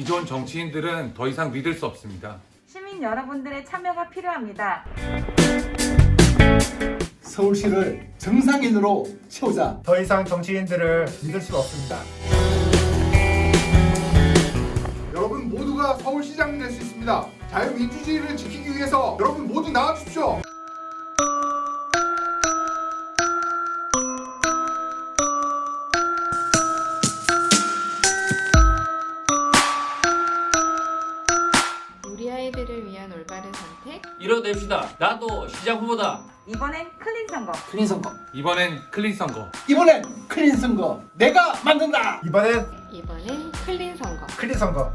기존 정치인들은 더 이상 믿을 수 없습니다. 시민 여러분들의 참여가 필요합니다. 서울시를 정상인으로 채우자. 더 이상 정치인들을 믿을 수 없습니다. 여러분 모두가 서울시장이 될수 있습니다. 자유민주주의를 지키기 위해서 여러분 모두 나와주십시오. 우리 아이들을 위한 올바른 선택 이뤄냅시다. 나도 시장 후보다. 이번엔 클린 선거. 클린 선거. 이번엔 클린 선거. 이번엔 클린 선거. 내가 만든다. 이번엔 이번엔 클린 선거 클린 선거.